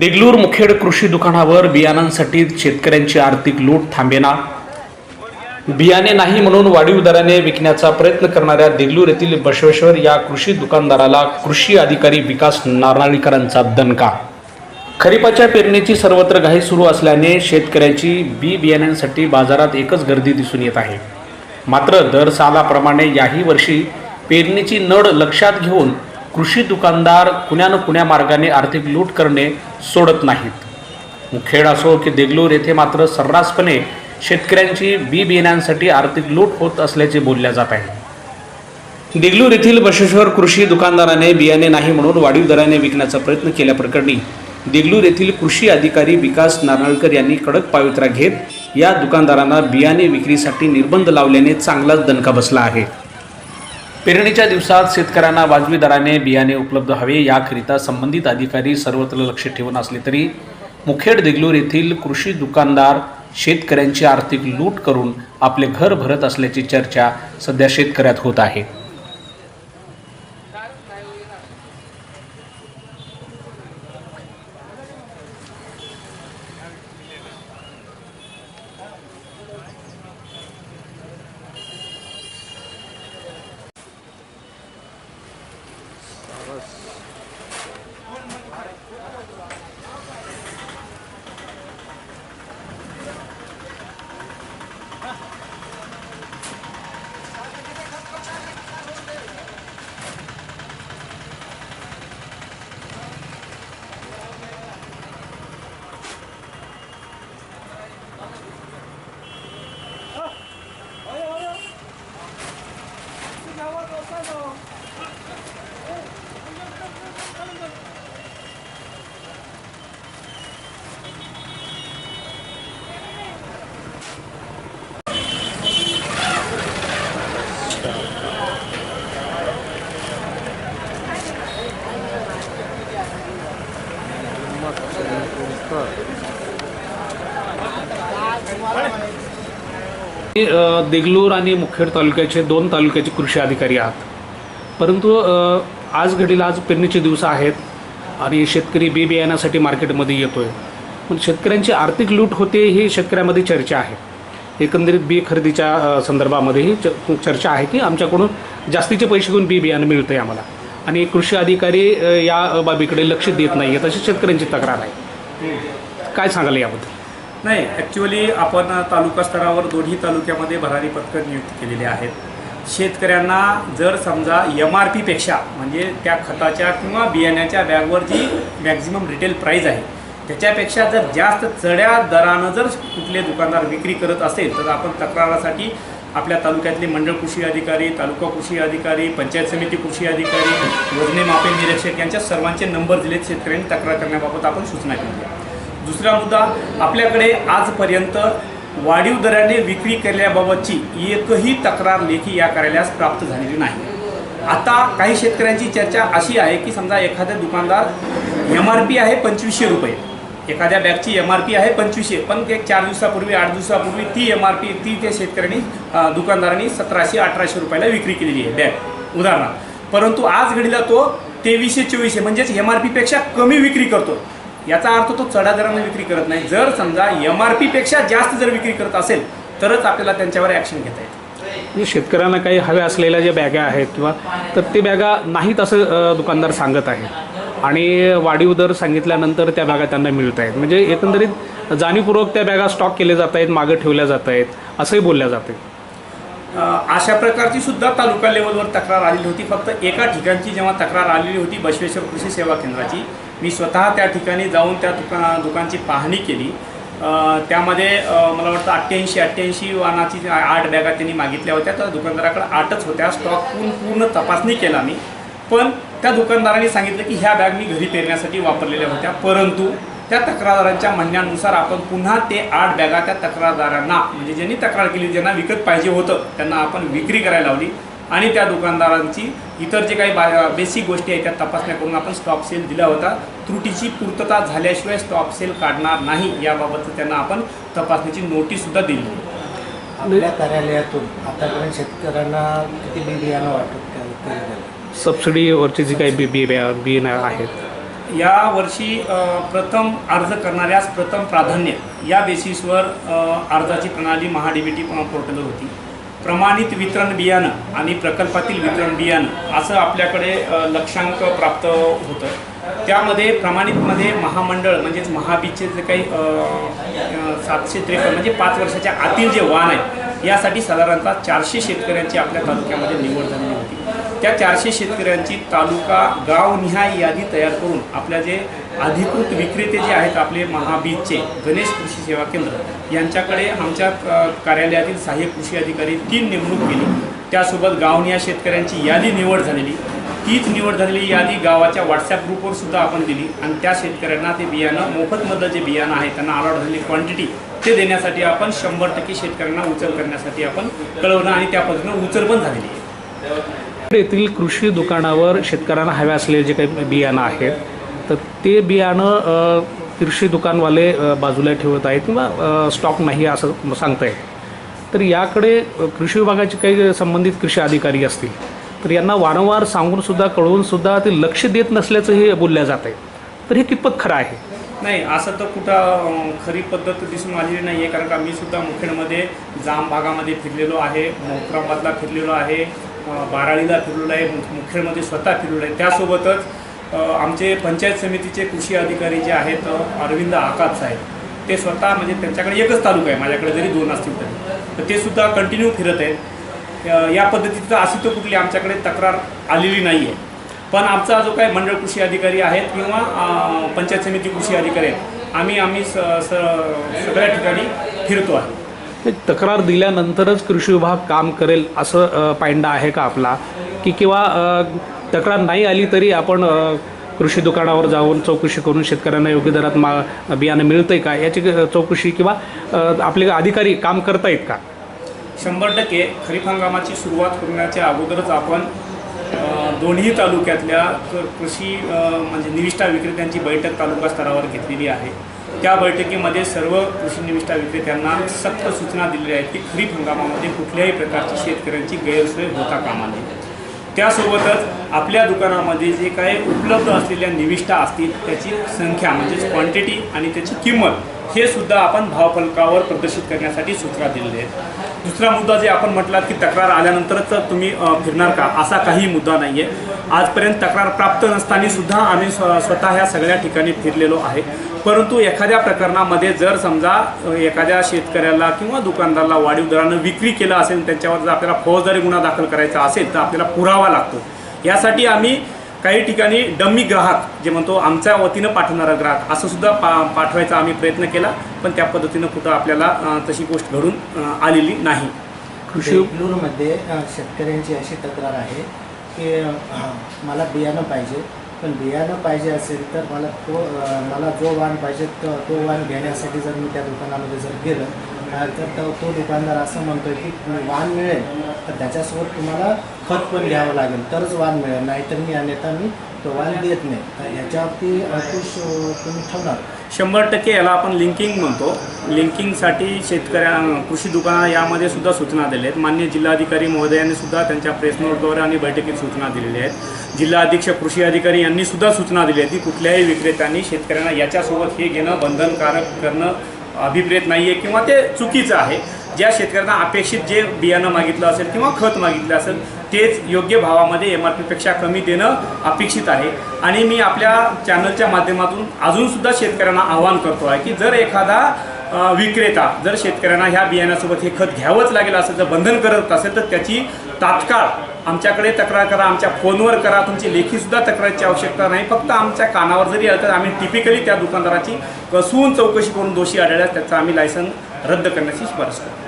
देगलूर मुखेड कृषी दुकानावर बियाणांसाठी शेतकऱ्यांची आर्थिक लूट थांबेना. बियाणे नाही म्हणून वाढीव दराने विकण्याचा प्रयत्न करणाऱ्या देगलूर येथील बसवेश्वर या कृषी दुकानदाराला कृषी अधिकारी विकास नारळीकरांचा दणका. खरीपाच्या पेरणीची सर्वत्र घाई सुरू असल्याने शेतकऱ्याची बी बियाण्यांसाठी बाजारात एकच गर्दी दिसून येत आहे. मात्र दर सालाप्रमाणे याही वर्षी पेरणीची नड लक्षात घेऊन कृषी दुकानदार कुण्यानं कुण्या मार्गाने आर्थिक लूट करणे सोडत नाहीत. मुखेड असो की देगलूर येथे मात्र सर्रासपणे शेतकऱ्यांची बी बियाण्यांसाठी आर्थिक लूट होत असल्याचे बोलल्या जात आहे. देगलूर येथील बशेश्वर कृषी दुकानदाराने बियाणे नाही म्हणून वाढीव दराने विकण्याचा प्रयत्न केल्याप्रकरणी देगलूर येथील कृषी अधिकारी विकास नारळकर यांनी कडक पावित्रा घेत या दुकानदारांना बियाणे विक्रीसाठी निर्बंध लावल्याने चांगलाच दणका बसला आहे. पेरणीच्या दिवसात शेतकऱ्यांना वाजवी दराने बियाणे उपलब्ध हवे याकरिता संबंधित अधिकारी सर्वत्र लक्ष ठेवून असले तरी मुखेड देगलूर येथील कृषी दुकानदार शेतकऱ्यांची आर्थिक लूट करून आपले घर भरत असल्याची चर्चा सध्या शेतकऱ्यात होत आहे. देगलूर आणि मुखेड तालुक्याचे दोन तालुक्याचे कृषी अधिकारी आहात. परंतु आज घडीला आज पेरणीचे दिवस आहेत आणि शेतकरी बी बियाण्यासाठी मार्केटमध्ये येतो आहे पण शेतकऱ्यांची आर्थिक लूट होते ही शेतकऱ्यामध्ये चर्चा आहे. एकंदरीत बी खरेदीच्या संदर्भामध्येही च चर्चा आहे की आमच्याकडून जास्तीचे पैसे घेऊन बी बियाणं मिळतं आहे आम्हाला. आणि कृषी अधिकारी या बाबीकडे लक्ष देत नाही आहेत अशी शेतकऱ्यांची तक्रार आहे. काय सांगाल याबद्दल? नाही ॲक्च्युअली आपण तालुका स्तरावर दोन्ही तालुक्यामध्ये भरारी पथकं नियुक्त केलेली आहेत. शेतकऱ्यांना जर समजा एम आर पीपेक्षा म्हणजे त्या खताच्या किंवा बियाण्याच्या बॅगवर जी मॅक्झिमम रिटेल प्राईज आहे त्याच्यापेक्षा जर जास्त चढ्या दरानं जर कुठले दुकानदार विक्री करत असेल तर आपण तक्रारासाठी आपल्या तालुक्यातले मंडळ कृषी अधिकारी तालुका कृषी अधिकारी पंचायत समिती कृषी अधिकारी योजने मापे निरीक्षक यांच्या सर्वांचे नंबर दिलेत शेतकऱ्यांनी तक्रार करण्याबाबत आपण सूचना केली. दुसरा मुद्दा आपल्याकडे आजपर्यंत वाढीव दराने विक्री केल्याबाबतची एकही तक्रार लेखी या कार्यालयास प्राप्त झालेली नाही. आता काही शेतकऱ्यांची चर्चा अशी आहे की समजा एखादा दुकानदार एम आर पी आहे पंचवीसशे रुपये. एखाद्या बॅगची एम आर पी आहे पंचवीसशे पण ते चार दिवसापूर्वी आठ दिवसापूर्वी ती एम आर पी ती त्या शेतकऱ्यांनी दुकानदारांनी सतराशे अठराशे रुपयाला विक्री केलेली आहे बॅग उदाहरणार्थ परंतु आज घडीला तो तेवीसशे चोवीसशे म्हणजेच एम आर पीपेक्षा कमी विक्री करतो. याचा अर्थ तो चढा दराने विक्री करत नाही. जर समजा एम आर पीपेक्षा जास्त जर विक्री करत असेल तरच आपल्याला त्यांच्यावर ॲक्शन घेता येते. म्हणजे शेतकऱ्यांना काही हव्या असलेल्या ज्या बॅगा आहेत किंवा तर ते बॅगा नाहीत असं दुकानदार सांगत आहेत आणि वाढीव दर सांगितल्यानंतर त्या बॅगा त्यांना मिळत आहेत. म्हणजे एकंदरीत जाणीवपूर्वक त्या बॅगा स्टॉक केले जात आहेत मागं ठेवल्या जात आहेत असंही बोलल्या जाते. अशा प्रकारची सुद्धा तालुका लेवलवर तक्रार आलेली होती. फक्त एका ठिकाणची जेव्हा तक्रार आलेली होती बसवेश्वर कृषी सेवा केंद्राची मी स्वतः त्या ठिकाणी जाऊन त्या दुका दुकानची पाहणी केली. त्यामध्ये मला वाटतं अठ्ठ्याऐंशी अठ्ठ्याऐंशी वाहनाची आठ बॅगा त्यांनी मागितल्या होत्या तर दुकानदाराकडे आठच होत्या. स्टॉक पूर्ण पूर्ण तपासणी केला मी. पण त्या दुकानदारांनी सांगितलं की ह्या बॅग मी घरी पेरण्यासाठी वापरलेल्या होत्या. परंतु त्या तक्रारदारांच्या म्हणण्यानुसार आपण पुन्हा ते आठ बॅगा त्या तक्रारदारांना म्हणजे ज्यांनी तक्रार केली ज्यांना विकत पाहिजे होतं त्यांना आपण विक्री करायला लावली. आणि त्या दुकानदारांची इतर जे काही बा बेसिक गोष्टी आहेत त्या तपासण्या करून आपण स्टॉप सेल दिला होता. त्रुटीची पूर्तता झाल्याशिवाय स्टॉप सेल काढणार नाही याबाबत त्यांना आपण तपासण्याची नोटीससुद्धा दिली. आपल्या कार्यालयातून आतापर्यंत शेतकऱ्यांना किती बी बियाणं वाटप केलं सबसिडीवरची जी काही बी बी बियाणं आहेत. या वर्षी प्रथम अर्ज करणाऱ्यास प्रथम प्राधान्य या बेसिसवर अर्जाची प्रणाली महा डी पोर्टलवर होती. प्रमाणित वितरण बियाणं आणि प्रकल्पातील वितरण बियाणं असं आपल्याकडे लक्षांक प्राप्त होतं. त्यामध्ये प्रमाणितमध्ये महामंडळ म्हणजेच महाबीचे जे काही सातशे त्रेपन्न म्हणजे पाच वर्षाच्या आतील जे वाण आहे यासाठी साधारणतः चारशे शेतकऱ्यांची आपल्या तालुक्यामध्ये निवड झाली त्या चारशे शेतकऱ्यांची तालुका गावनिहाय यादी तयार करून आपल्या जे अधिकृत विक्रेते जे आहेत आपले महाबीजचे गणेश कृषी सेवा केंद्र यांच्याकडे आमच्या कार्यालयातील सहाय्यक कृषी अधिकारी तीन नेमणूक केली. त्यासोबत गावनिहाय शेतकऱ्यांची यादी निवड झालेली. तीच निवड झालेली यादी गावाच्या व्हॉट्सॲप ग्रुपवर सुद्धा आपण दिली आणि त्या शेतकऱ्यांना ते बियाणं मोफतमधलं जे बियाणं आहे त्यांना अलॉट झालेली क्वांटिटी ते देण्यासाठी आपण शंभर टक्के शेतकऱ्यांना उचल करण्यासाठी आपण कळवणं आणि त्या पद्धतीनं उचल पण झालेली आहे. येथील कृषी दुकानावर शेतकऱ्यांना हवे असलेले जे काही बियाणं आहेत तर ते बियाणं कृषी दुकानवाले बाजूला ठेवत आहेत किंवा स्टॉक नाही असं सांगताय तर याकडे कृषी विभागाचे काही संबंधित कृषी अधिकारी असतील तर यांना वारंवार सांगूनसुद्धा कळवूनसुद्धा ते लक्ष देत नसल्याचं हे बोलल्या जात आहे तर हे कितपत खरं आहे? नाही असं तर कुठं खरी पद्धत दिसून आलेली नाही आहे कारण का मी सुद्धा मुखेडमध्ये जाम भागामध्ये फिरलेलो आहे मोकराबादला फिरलेलो आहे. बाराळीला फिरलेलो आहे मुख्यमंत्री स्वतः फिरलेलो आहे. त्यासोबतच आमचे पंचायत समितीचे कृषी अधिकारी जे आहेत अरविंद आकात साहेब ते स्वतः म्हणजे त्यांच्याकडे एकच तालुका आहे माझ्याकडे जरी दोन असतील तरी. तर ते सुद्धा कंटिन्यू फिरत आहेत. या पद्धतीचं अशी तर कुठली आमच्याकडे तक्रार आलेली नाही आहे पण आमचा जो काही मंडळ कृषी अधिकारी आहेत किंवा पंचायत समिती कृषी अधिकारी आहेत आम्ही आम्ही स सगळ्या ठिकाणी फिरतो आहे. तक्रार दिल्यानंतरच कृषी विभाग काम करेल असं पायंडा आहे का आपला? की किंवा तक्रार नाही आली तरी आपण कृषी दुकानावर जाऊन चौकशी करून शेतकऱ्यांना योग्य दरात मा बियाणं मिळतं आहे का? याची चौकशी किंवा आपले अधिकारी काम करतायत का? शंभर टक्के खरीप हंगामाची सुरुवात करण्याच्या अगोदरच आपण दोन्ही तालुक्यातल्या कृषी म्हणजे निविष्ठा विक्रेत्यांची बैठक तालुका स्तरावर घेतलेली आहे. त्या बैठकीमध्ये सर्व कृषी निविष्ठा विक्रेत्यांना सक्त सूचना दिलेल्या आहेत की खरीप हंगामामध्ये कुठल्याही प्रकारची शेतकऱ्यांची गैरसोय होता कामा नये. त्यासोबतच आपल्या दुकानामध्ये जे काही उपलब्ध असलेल्या निविष्ठा असतील त्याची संख्या म्हणजेच क्वांटिटी आणि त्याची किंमत हे सुद्धा आपण भावफलकावर प्रदर्शित करण्यासाठी सूचना दिलेल्या आहेत. दुसरा मुद्दा जे आपण म्हटलात की तक्रार आल्यानंतरच तुम्ही फिरणार का? असा काही मुद्दा नाही आहे आजपर्यंत तक्रार प्राप्त नसताना सुद्धा आम्ही स्व स्वतः ह्या सगळ्या ठिकाणी फिरलेलो आहे. परंतु एखाद्या प्रकरणामध्ये जर समजा एखाद्या शेतकऱ्याला किंवा दुकानदाराला वाढीव दरानं विक्री केलं असेल त्याच्यावर जर आपल्याला फौजदारी गुन्हा दाखल करायचा असेल तर आपल्याला पुरावा लागतो. यासाठी आम्ही काही ठिकाणी डम्मी ग्राहक जे म्हणतो आमच्या वतीनं पाठवणारा ग्राहक असं सुद्धा पा पाठवायचा आम्ही प्रयत्न केला पण त्या पद्धतीनं कुठं आपल्याला तशी गोष्ट घडून आलेली नाही. कृषी बेंगळूरमध्ये शेतकऱ्यांची अशी तक्रार आहे की मला बियाणं पाहिजे. पण बियाणं पाहिजे असेल तर मला तो मला जो वाण पाहिजे तो तो वाण घेण्यासाठी जर मी त्या दुकानामध्ये जर गेलं जर तर तो तो दुकानदार असं म्हणतो की वाण मिळेल तर त्याच्यासोबत तुम्हाला खत पण घ्यावं लागेल तरच वाण मिळेल. नाहीतर मी अन्यथा मी तो वाण देत नाही. तर ह्याच्यावरती अंकुश तुम्ही ठेवणार शंभर टक्के याला आपण लिंकिंग म्हणतो. लिंकिंगसाठी शेतकऱ्या कृषी दुकाना यामध्ये सुद्धा सूचना दिल्या आहेत. मान्य जिल्हाधिकारी महोदयांनी सुद्धा त्यांच्या प्रेस नोटद्वारे आणि बैठकीत सूचना दिलेल्या आहेत. जिल्हा अधीक्षक कृषी अधिकारी यांनी सुद्धा सूचना दिल्या आहेत की कुठल्याही विक्रेत्यांनी शेतकऱ्यांना याच्यासोबत हे घेणं बंधनकारक करणं अभिप्रेत नाही आहे किंवा ते चुकीचं आहे. ज्या शेतकऱ्यांना अपेक्षित जे बियाणं मागितलं असेल किंवा खत मागितलं असेल तेच योग्य भावामध्ये एम आर पीपेक्षा कमी देणं अपेक्षित आहे. आणि मी आपल्या चॅनलच्या माध्यमातून अजूनसुद्धा शेतकऱ्यांना आवाहन करतो आहे की जर एखादा विक्रेता जर शेतकऱ्यांना ह्या बियाण्यासोबत हे खत घ्यावंच लागेल असेल जर बंधन करत असेल तर त्याची तात्काळ आमच्याकडे तक्रार करा आमच्या फोनवर करा तुमची लेखीसुद्धा तक्रारीची आवश्यकता नाही. फक्त आमच्या कानावर जरी आलं तर आम्ही टिपिकली त्या दुकानदाराची कसून चौकशी करून दोषी आढळल्यास त्याचं आम्ही लायसन रद्द करण्याची शिफारस करतो.